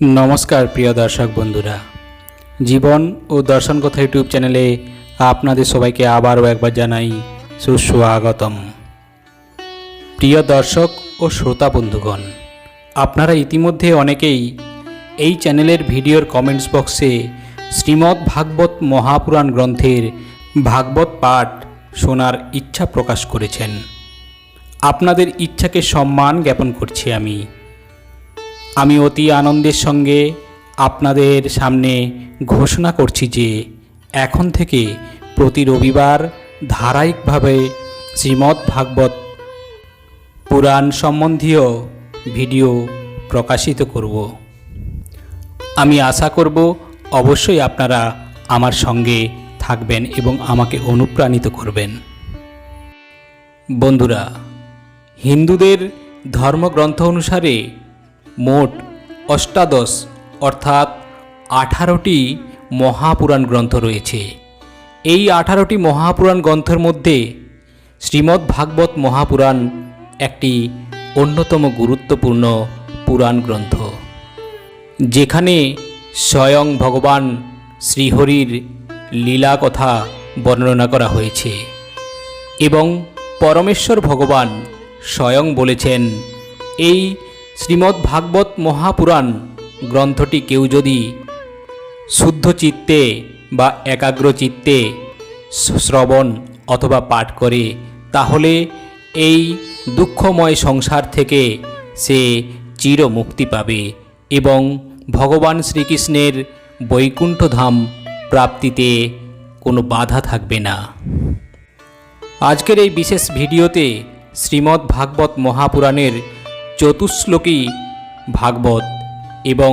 নমস্কার প্রিয় দর্শক বন্ধুরা। জীবন ও দর্শন কথা ইউটিউব চ্যানেলে আপনাদের সবাইকে আবারও একবার জানাই সুস্বাগতম। প্রিয় দর্শক ও শ্রোতা বন্ধুগণ, আপনারা ইতিমধ্যে অনেকেই এই চ্যানেলের ভিডিওর কমেন্টস বক্সে শ্রীমদ্ ভাগবত মহাপুরাণ গ্রন্থের ভাগবত পাঠ শোনার ইচ্ছা প্রকাশ করেছেন। আপনাদের ইচ্ছাকে সম্মান জ্ঞাপন করছি আমি। আমি অতি আনন্দের সঙ্গে আপনাদের সামনে ঘোষণা করছি যে এখন থেকে প্রতি রবিবার ধারাবাহিকভাবে শ্রীমদ্ ভাগবত পুরাণ সম্বন্ধীয় ভিডিও প্রকাশিত করব। আমি আশা করব অবশ্যই আপনারা আমার সঙ্গে থাকবেন এবং আমাকে অনুপ্রাণিত করবেন। বন্ধুরা, হিন্দুদের ধর্মগ্রন্থ অনুসারে মোট অষ্টাদশ, অর্থাৎ আঠারোটি মহাপুরাণ গ্রন্থ রয়েছে। এই আঠারোটি মহাপুরাণ গ্রন্থের মধ্যে শ্রীমদ্ ভাগবত মহাপুরাণ একটি অন্যতম গুরুত্বপূর্ণ পুরাণ গ্রন্থ, যেখানে স্বয়ং ভগবান শ্রীহরির লীলা কথা বর্ণনা করা হয়েছে এবং পরমেশ্বর ভগবান স্বয়ং বলেছেন, এই শ্রীমদ্ ভাগবত মহাপুরাণ গ্রন্থটি কেউ যদি শুদ্ধ চিত্তে বা একাগ্র চিত্তে শ্রবণ অথবা পাঠ করে, তাহলে এই দুঃখময় সংসার থেকে সে চির মুক্তি পাবে এবং ভগবান শ্রীকৃষ্ণের বৈকুণ্ঠধাম প্রাপ্তিতে কোনো বাধা থাকবে না। আজকের এই বিশেষ ভিডিওতে শ্রীমদ্ ভাগবত মহাপুরাণের চতুশ্লোকী ভাগবত এবং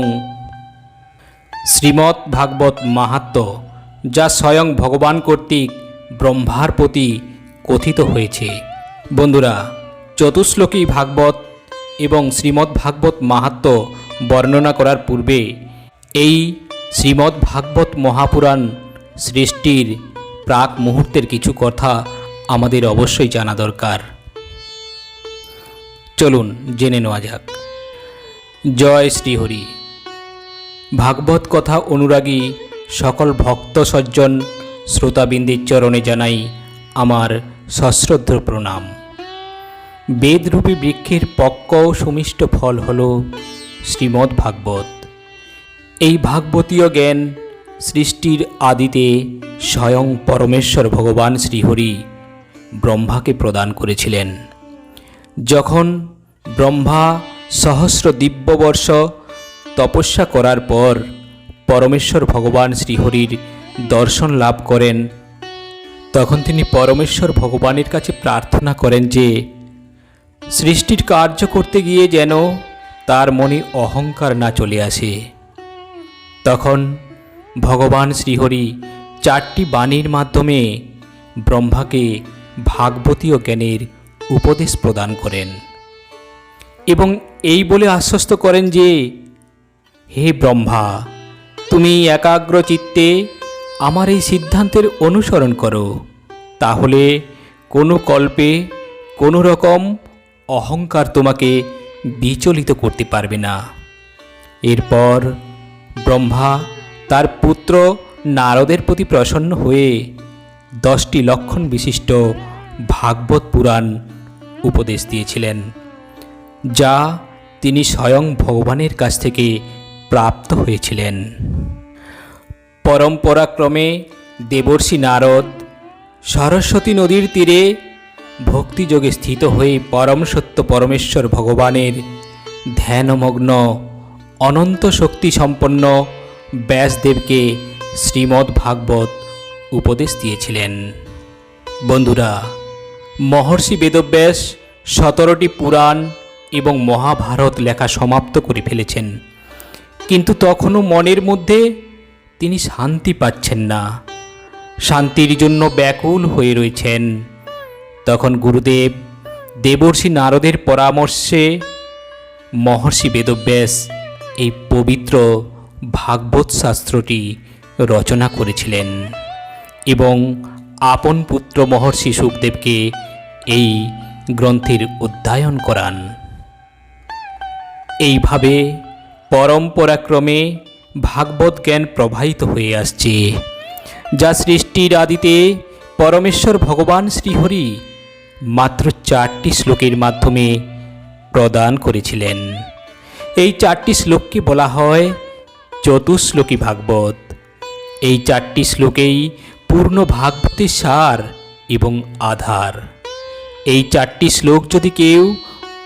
শ্রীমদ্ ভাগবত মাহাত্ম যা স্বয়ং ভগবান কর্তৃক ব্রহ্মার প্রতি কথিত হয়েছে। বন্ধুরা, চতুশ্লোকী ভাগবত এবং শ্রীমদ্ ভাগবত মাহাত্ম বর্ণনা করার পূর্বে এই শ্রীমদ্ ভাগবত মহাপুরাণ সৃষ্টির প্রাক মুহূর্তের কিছু কথা আমাদের অবশ্যই জানা দরকার। চলুন জেনে নেওয়া যাক। জয় শ্রীহরি। ভাগবত কথা অনুরাগী সকল ভক্ত সজ্জন শ্রোতাবিন্দের চরণে জানাই আমার সশ্রদ্ধ প্রণাম। বেদরূপী বৃক্ষের পক্ক সুমিষ্ট ফল হল শ্রীমদ্ ভাগবত। এই ভাগবতীয় জ্ঞান সৃষ্টির আদিতে স্বয়ং পরমেশ্বর ভগবান শ্রীহরি ব্রহ্মাকে প্রদান করেছিলেন। যখন ব্রহ্মা সহস্র দিব্যবর্ষ তপস্যা করার পর পরমেশ্বর ভগবান শ্রীহরির দর্শন লাভ করেন, তখন তিনি পরমেশ্বর ভগবানের কাছে প্রার্থনা করেন যে, সৃষ্টির কার্য করতে গিয়ে যেন তার মনে অহংকার না চলে আসে। তখন ভগবান শ্রীহরি চারটি বাণীর মাধ্যমে ব্রহ্মাকে ভাগবতীয় জ্ঞানের উপদেশ প্রদান করেন। এবং এই বলে আশ্বস্ত করেন যে, হে ব্রহ্মা, তুমি একাগ্র চিত্তে আমার এই সিদ্ধান্তের অনুসরণ করো। তাহলে কোনো কল্পে কোনো রকম অহংকার তোমাকে বিচলিত করতে পারবে না। এরপর ব্রহ্মা তার পুত্র নারদের প্রতি প্রসন্ন হয়ে দশটি লক্ষণ বিশিষ্ট ভাগবত পুরাণ উপদেশ দিয়েছিলেন। যা তিনি স্বয়ং ভগবানের কাছ থেকে প্রাপ্ত হয়েছিলেন। পরম্পরাক্রমে দেবর্ষি নারদ সরস্বতী নদীর তীরে ভক্তিযোগে স্থিত হয়ে পরম সত্য পরমেশ্বর ভগবানের ধ্যানমগ্ন, অনন্ত শক্তি সম্পন্ন ব্যাসদেবকে শ্রীমদ্ ভাগবত উপদেশ দিয়েছিলেন। বন্ধুরা মহর্ষি বেদব্যাস সতেরোটি পুরাণ এবং মহাভারত লেখা সমাপ্ত করে ফেলেছেন। কিন্তু তখনও মনের মধ্যে তিনি শান্তি পাচ্ছেন না। শান্তির জন্য ব্যাকুল হয়ে রয়েছেন। তখন গুরুদেব দেবর্ষি নারদের পরামর্শে মহর্ষি বেদব্যাস এই পবিত্র ভাগবত শাস্ত্রটি রচনা করেছিলেন এবং আপন পুত্র মহর্ষি সুখদেবকে এই গ্রন্থের অধ্যয়ন করান। এইভাবে পরম্পরাক্রমে ভাগবত জ্ঞান প্রবাহিত হয়ে আসছে, যা সৃষ্টির আদিতে পরমেশ্বর ভগবান শ্রীহরি মাত্র চারটি শ্লোকের মাধ্যমে প্রদান করেছিলেন। এই চারটি শ্লোককে বলা হয় চতুশ্লোকী ভাগবত। এই চারটি শ্লোকেই পূর্ণ ভাগবতের সার এবং আধার। এই চারটি শ্লোক যদি কেউ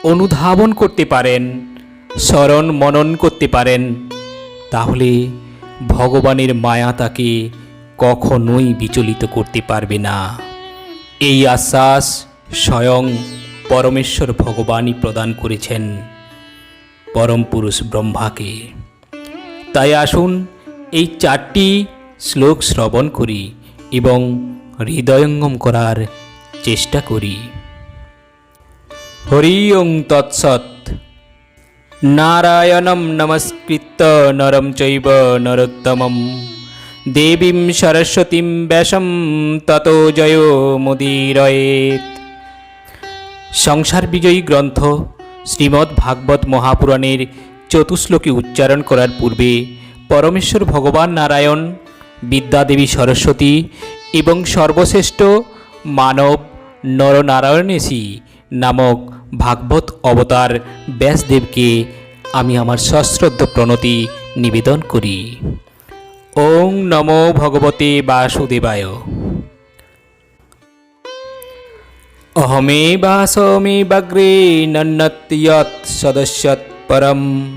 অনুধাবন করতে পারেন, স্মরণ মনন করতে পারেন, তাহলে ভগবানের মায়া তাকে কখনোই বিচলিত করতে পারবে না। এই আশ্বাস স্বয়ং পরমেশ্বর ভগবানই প্রদান করেছেন, পরম পুরুষ ব্রহ্মাকে। তাই আসুন এই চারটি শ্লোক শ্রবণ করি এবং হৃদয়ঙ্গম করার চেষ্টা করি। হরি তৎসৎ। নারায়ণম নমস্কৃত্য নরম চৈব নরোত্তমম। দেবীম সরস্বতীম ব্যাসম ততো জয় মুদিরয়েত। সংসার বিজয়ী গ্রন্থ শ্রীমদ্ ভাগবত মহাপুরাণের চতুশ্লোকী উচ্চারণ করার পূর্বে পরমেশ্বর ভগবান নারায়ণ, বিদ্যাদেবী সরস্বতী এবং সর্বশ্রেষ্ঠ মানব নরনারায়ণেশী নামক ভাগবত অবতার ব্যাসদেবকে আমি আমার সশ্রদ্ধ প্রণতি নিবেদন করি। ওং নম ভগবতে বাসুদেবায়। অহমে বাসমে বাগ্রে নন্নত সদস্য পরম।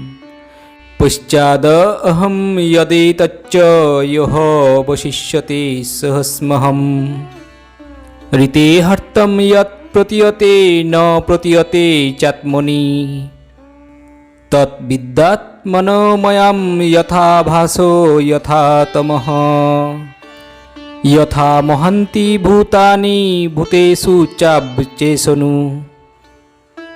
পশ্চাদ অহম ইদে তচ্চ ইহ বশিষ্যতে সহস্মহম। ঋতে হর্তম ইয়ত প্রতীয়তে ন প্রতীয়তে চাত্মনি। তদ্বিদ্যাত্মনময়াম যথা ভাসো যথা তমহ যথা মহান্তি ভূতানি ভূতেষু চাবচেসনু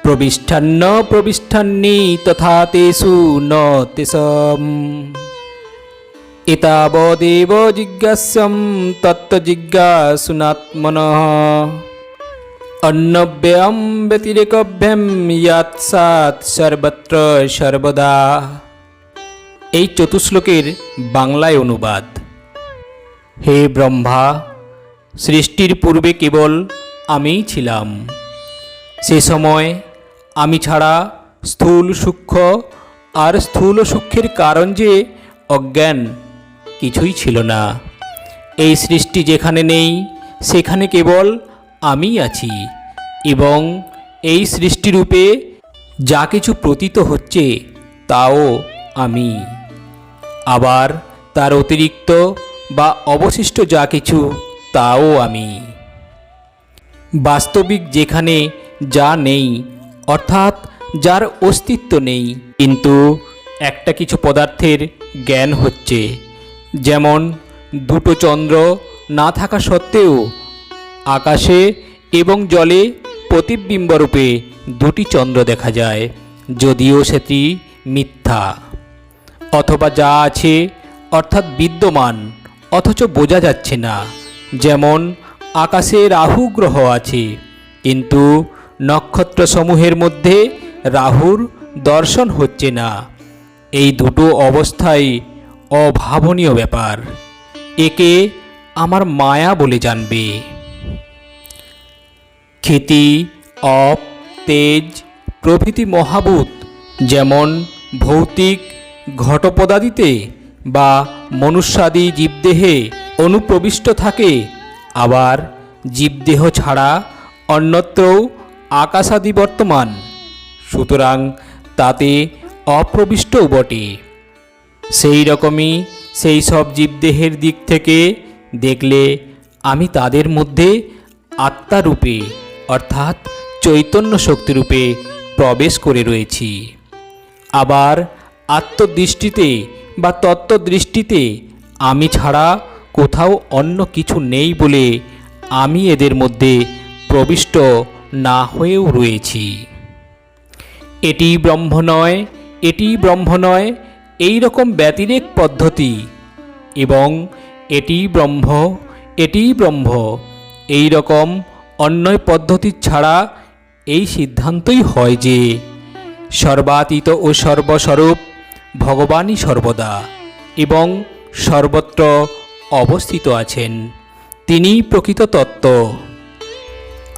প্রবিষ্ঠান্ন প্রবিষ্ঠান্নি তথা তেষু ন তেষম। এতাবদেব জিজ্ঞাস্যম তত্ত্বজিজ্ঞাসুনাত্মনঃ। অন্নব্যয়ম ব্যতিরেকভ্যম ইয়াৎসাত সর্বত্র সর্বদা। এই চতুশ্লোকের বাংলায় অনুবাদ। হে ব্রহ্মা, সৃষ্টির পূর্বে কেবল আমিই ছিলাম। সে সময় আমি ছাড়া স্থূল সূক্ষ্ম আর স্থূল সূক্ষ্মের কারণ যে অজ্ঞান কিছুই ছিল না। এই সৃষ্টি যেখানে নেই, সেখানে কেবল আমিই আছি এবং এই সৃষ্টিরূপে যা কিছু প্রতীত হচ্ছে, তাও আমি। আবার তার অতিরিক্ত বা অবশিষ্ট যা কিছু, তাও আমি। বাস্তবিক যেখানে যা নেই, অর্থাৎ যার অস্তিত্ব নেই, কিন্তু একটা কিছু পদার্থের জ্ঞান হচ্ছে। যেমন দুটো চন্দ্র না থাকা সত্ত্বেও আকাশে এবং জলে প্রতিবিম্বরূপে দুটি চন্দ্র দেখা যায়, যদিও সেটি মিথ্যা। অথবা যা আছে অর্থাৎ বিদ্যমান, অথচ বোঝা যাচ্ছে না, যেমন আকাশে রাহু গ্রহ আছে, কিন্তু নক্ষত্রসমূহের মধ্যে রাহুর দর্শন হচ্ছে না। এই দুটো অবস্থাই অভাবনীয় ব্যাপার। একে আমার মায়া বলে জানবে। খ্যাতি অপ, তেজ, প্রভৃতি মহাভূত, যেমন ভৌতিক ঘটপদাদিতে বা মনুষ্যাদি জীবদেহে অনুপ্রবিষ্ট থাকে, আবার জীবদেহ ছাড়া অন্যত্রও আকাশাদি বর্তমান, সুতরাং তাতে অপ্রবিষ্টও বটে। সেই রকমই সেই সব জীবদেহের দিক থেকে দেখলে আমি তাদের মধ্যে আত্মারূপে অর্থাৎ চৈতন্য শক্তিরূপে প্রবেশ করে রয়েছি। আবার আত্মদৃষ্টিতে বা তত্ত্বদৃষ্টিতে আমি ছাড়া কোথাও অন্য কিছু নেই বলে আমি এদের মধ্যে প্রবিষ্ট না হয়েও রয়েছি। এটি ব্রহ্ম নয়, এটি ব্রহ্ম নয়, এই রকম ব্যতিরেক পদ্ধতি। এবং এটি ব্রহ্ম এটি ব্রহ্ম, এই রকম অন্যয় পদ্ধতি ছাড়া এই সিদ্ধান্তই হয় যে সর্বাতীত ও সর্বস্বরূপ ভগবানই সর্বদা এবং সর্বত্র অবস্থিত আছেন। তিনি প্রকৃত তত্ত্ব।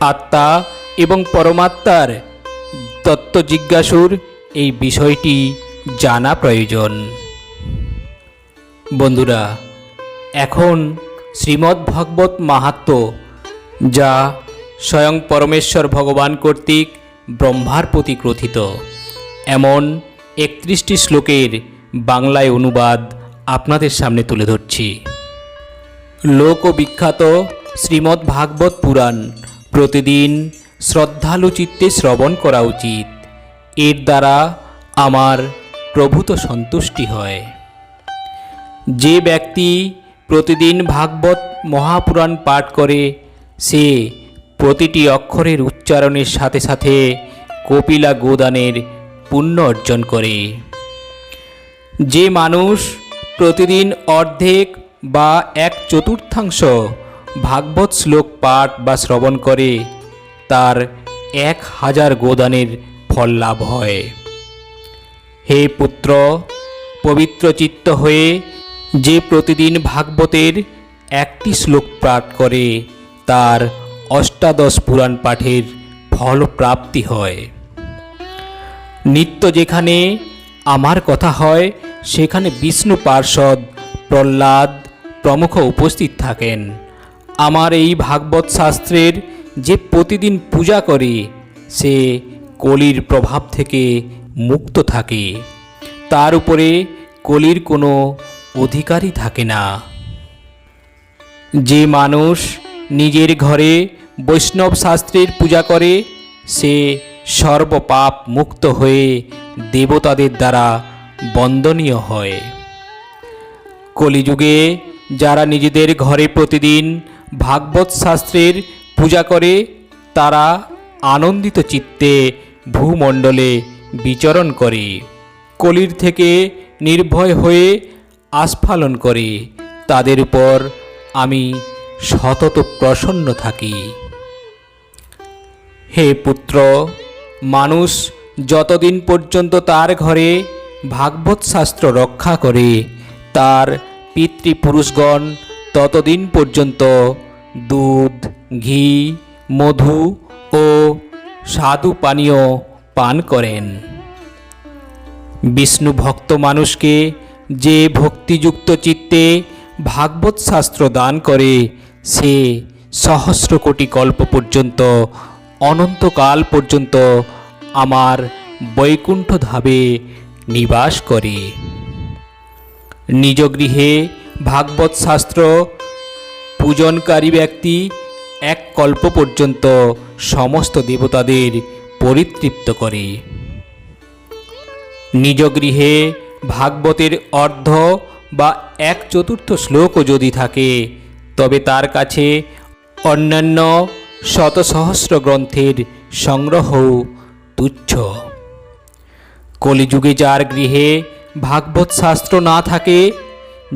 আত্মা এবং পরমাত্মার তত্ত্ব জিজ্ঞাসুর এই বিষয়টি জানা প্রয়োজন। বন্ধুরা, এখন শ্রীমদ্ ভাগবত মাহাত্ম যা স্বয়ং পরমেশ্বর ভগবান কর্তৃক ব্রহ্মার প্রতি গ্রথিত এমন একত্রিশটি শ্লোকের বাংলায় অনুবাদ আপনাদের সামনে তুলে ধরছি। লোক বিখ্যাত শ্রীমদ্ ভাগবত পুরাণ প্রতিদিন শ্রদ্ধালু চিত্তে শ্রবণ করা উচিত। এর দ্বারা আমার প্রভূত সন্তুষ্টি হয়। যে ব্যক্তি প্রতিদিন ভাগবত মহাপুরাণ পাঠ করে, সে প্রতিটি অক্ষরের উচ্চারণের সাথে সাথে কপিলা গোদানের পুণ্য অর্জন করে। যে মানুষ প্রতিদিন অর্ধেক বা এক চতুর্থাংশ ভাগবত শ্লোক পাঠ বা শ্রবণ করে, তার এক হাজার গোদানের ফল লাভ হয়। হে পুত্র, পবিত্র চিত্ত হয়ে যে প্রতিদিন ভাগবতের একটি শ্লোক পাঠ করে, তার অষ্টাদশ পুরাণ পাঠের ফল প্রাপ্তি হয়। নিত্য যেখানে আমার কথা হয়, সেখানে বিষ্ণু পার্ষদ প্রহ্লাদ প্রমুখ উপস্থিত থাকেন। আমার এই ভাগবত শাস্ত্রের যে প্রতিদিন পূজা করে, সে কলির প্রভাব থেকে মুক্ত থাকে। তার উপরে কলির কোনো অধিকারই থাকে না। যে মানুষ নিজের ঘরে বৈষ্ণব শাস্ত্রের পূজা করে, সে সর্বপাপ মুক্ত হয়ে দেবতাদের দ্বারা বন্দনীয় হয়। কলিযুগে যারা নিজেদের ঘরে প্রতিদিন ভাগবত শাস্ত্রের পূজা করে, তারা আনন্দিত চিত্তে ভূমণ্ডলে বিচরণ করে, কলির থেকে নির্ভয় হয়ে আস্ফালন করে। তাদের উপর আমি সতত প্রসন্ন থাকি। হে পুত্র, মানুষ যতদিন পর্যন্ত তার ঘরে ভাগবত শাস্ত্র রক্ষা করে, তার পিতৃপুরুষগণ ততদিন পর্যন্ত দুধ, ঘি, মধু ও স্বাদু পানীয় পান করেন। বিষ্ণু ভক্ত মানুষকে যে ভক্তিযুক্ত চিত্তে ভাগবত শাস্ত্র দান করে, সে সহস্র কোটি কল্প পর্যন্ত অনন্তকাল পর্যন্ত আমার বৈকুণ্ঠ ধাবে নিবাস করে। নিজ গৃহে ভাগবত শাস্ত্র, পূজনকারী ব্যক্তি, এক কল্প পর্যন্ত সমস্ত দেবতাদের পরিতৃপ্ত করে। নিজ গৃহে ভাগবতের অর্ধ বা এক চতুর্থ শ্লোকও যদি থাকে, তবে তার কাছে অন্যান্য শত সহস্র গ্রন্থের সংগ্রহও তুচ্ছ। কলিযুগে যার গৃহে ভাগবত শাস্ত্র না থাকে,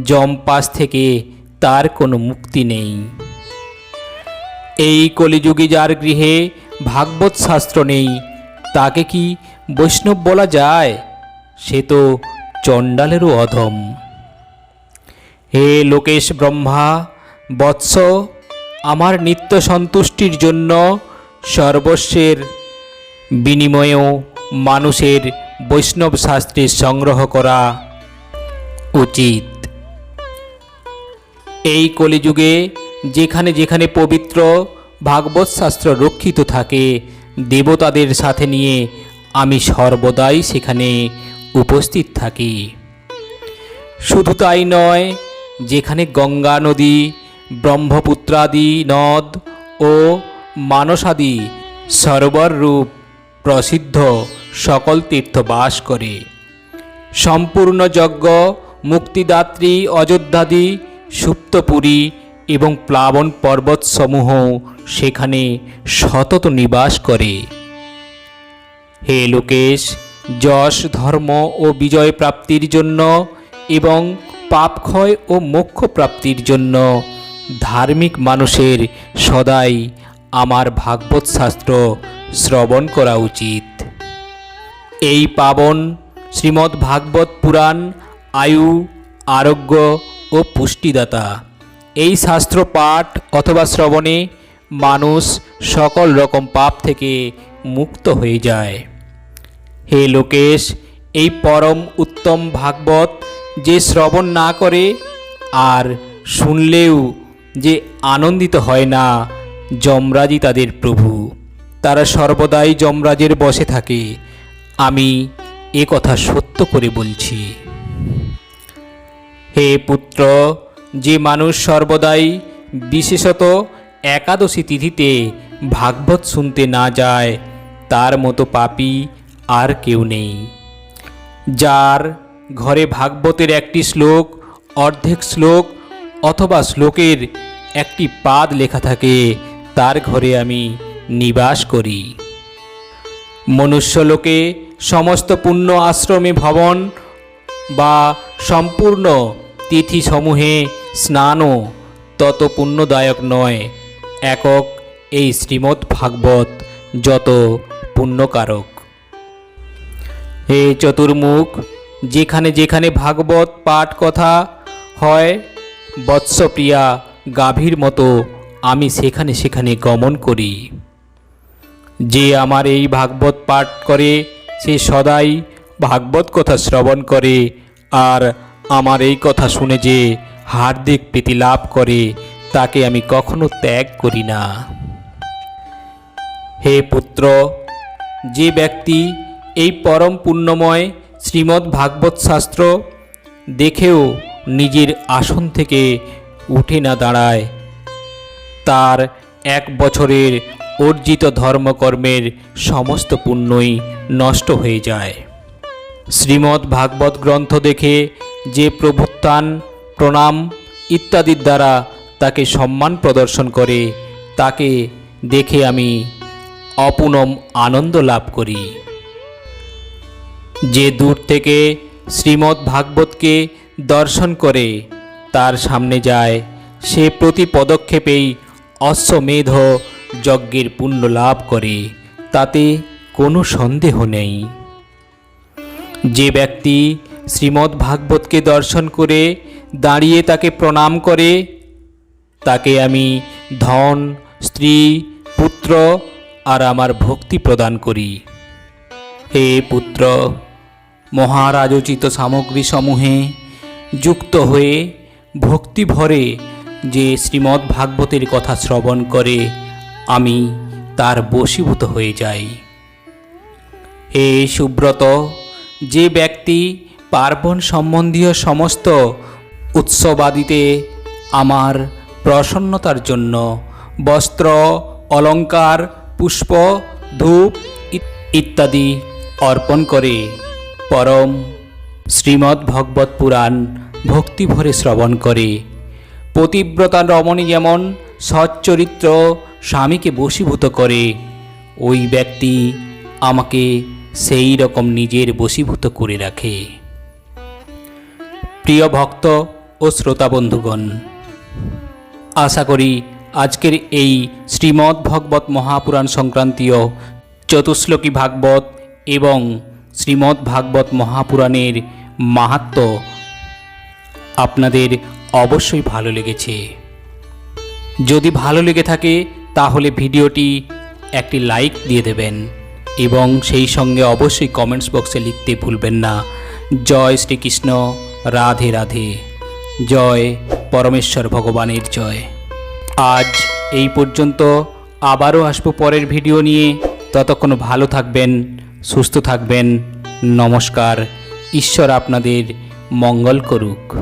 জমপাস থেকে তার কোনো মুক্তি নেই। এই কলিযুগে যার গৃহে ভাগবত শাস্ত্র নেই, তাকে কি বৈষ্ণব বলা যায়? সে তো চণ্ডালেরও অধম। হে লোকেশ ব্রহ্মা, বৎস আমার নিত্য সন্তুষ্টির জন্য সর্বস্বের বিনিময়েও মানুষের বৈষ্ণব শাস্ত্রের সংগ্রহ করা উচিত। এই কলিযুগে যেখানে যেখানে পবিত্র ভাগবত শাস্ত্র রক্ষিত থাকে, দেবতাদের সাথে নিয়ে আমি সর্বদাই সেখানে উপস্থিত থাকি। শুধু তাই নয়, যেখানে গঙ্গা নদী ব্রহ্মপুত্রাদি নদ ও মানসাদি সরোবর রূপ প্রসিদ্ধ সকল তীর্থ বাস করে। সম্পূর্ণ যজ্ঞ, মুক্তিদাত্রী, অযোধ্যাদি, সুপ্তপুরী এবং প্লাবন পর্বতসমূহ সেখানে সতত নিবাস করে। হে লোকেশ, যশ, ধর্ম ও বিজয় প্রাপ্তির জন্য এবং পাপক্ষয় ও মোক্ষ প্রাপ্তির জন্য ধার্মিক মানুষের সদাই আমার ভাগবত শাস্ত্র শ্রবণ করা উচিত। এই পাবন শ্রীমদ্ ভাগবত পুরাণ, আয়ু, আরোগ্য ও পুষ্টিদাতা। এই শাস্ত্র পাঠ অথবা শ্রবণে মানুষ সকল রকম পাপ থেকে মুক্ত হয়ে যায়। হে লোকেশ, এই পরম উত্তম ভাগবত যে শ্রবণ না করে, আর শুনলেও যে আনন্দিত হয় না যমরাজই তাদের প্রভু। তারা সর্বদাই যমরাজের বসে থাকে। আমি এ কথা সত্য করে বলছি। হে পুত্র, যে মানুষ সর্বদাই, বিশেষত একাদশী তিথিতে ভাগবত শুনতে না যায়, তার মতো পাপী আর কেউ নেই। যার ঘরে ভাগবতের একটি শ্লোক, অর্ধেক শ্লোক অথবা শ্লোকের একটি পাদ লেখা থাকে, তার ঘরে আমি নিবাস করি। মনুষ্যলোকে সমস্ত পুণ্য আশ্রমে ভবন বা সম্পূর্ণ তিথিসমূহে স্নানও তত পুণ্যদায়ক নয়, একক এই শ্রীমদ্ ভাগবত যত পুণ্যকারক। হে চতুর্মুখ, যেখানে যেখানে ভাগবত পাঠ কথা হয় বৎসপ্রিয়া গাভীর মতো আমি সেখানে সেখানে গমন করি। যে আমার এই ভাগবত পাঠ করে, সে সদাই ভাগবত কথা শ্রবণ করে, আর আমার এই কথা শুনে যে হার্দিক প্রীতি লাভ করে, তাকে আমি কখনো ত্যাগ করি না। হে পুত্র, যে ব্যক্তি এই পরম পুণ্যময় শ্রীমদ্ ভাগবত শাস্ত্র দেখেও নিজের আসন থেকে উঠে না দাঁড়ায়। তার এক বছরের অর্জিত ধর্মকর্মের সমস্ত পুণ্যই নষ্ট হয়ে যায়। শ্রীমদ্ ভাগবত গ্রন্থ দেখে যে প্রভুত্থান, প্রণাম ইত্যাদির দ্বারা তাকে সম্মান প্রদর্শন করে, তাকে দেখে আমি অপুনম আনন্দ লাভ করি। যে দূর থেকে শ্রীমদ্ ভাগবতকে দর্শন করে। তার সামনে যায়। সে প্রতি পদক্ষেপেই অশ্বমেধ যজ্ঞের পুণ্য লাভ করে। তাতে কোনো সন্দেহ নেই। যে ব্যক্তি শ্রীমদ্ ভাগবতকে দর্শন করে দাঁড়িয়ে তাকে প্রণাম করে, তাকে আমি ধন, স্ত্রী, পুত্র আর আমার ভক্তি প্রদান করি। হে পুত্র, মহারাজোচিত সামগ্রীসমূহে যুক্ত হয়ে ভক্তি ভরে যে শ্রীমদ্ ভাগবতের কথা শ্রবণ করে আমি তার বশীভূত হয়ে যাই। হে সুব্রত, যে ব্যক্তি পার্বণ সম্বন্ধীয় সমস্ত উৎসবাদিতে আমার প্রসন্নতার জন্য বস্ত্র অলংকার পুষ্প, ধূপ ইত্যাদি অর্পণ করে, পরম শ্রীমদ্ ভগবত পুরাণ ভক্তিভরে শ্রবণ করে। পতিব্রতা রমণী যেমন সচ্চরিত্র স্বামীকে বশীভূত করে, ওই ব্যক্তি আমাকে সেই রকম নিজের বশীভূত করে রাখে। প্রিয় ভক্ত ও শ্রোতা বন্ধুগণ, আশা করি আজকের এই শ্রীমদ্ ভগবত মহাপুরাণ সংক্রান্তীয় চতুশ্লোকী ভাগবত এবং শ্রীমদ্ ভাগবত মহাপুরাণের মাহাত্ম আপনাদের অবশ্যই ভালো লেগেছে। যদি ভালো লেগে থাকে, তাহলে ভিডিওটি একটি লাইক দিয়ে দেবেন এবং সেই সঙ্গে অবশ্যই কমেন্টস বক্সে লিখতে ভুলবেন না। জয় শ্রীকৃষ্ণ, রাধে রাধে। জয় পরমেশ্বর ভগবানের জয়। আজ এই পর্যন্ত আবারও আসব পরের ভিডিও নিয়ে। ততক্ষণ ভালো থাকবেন। সুস্থ থাকবেন। নমস্কার। ঈশ্বর আপনাদের মঙ্গল করুক।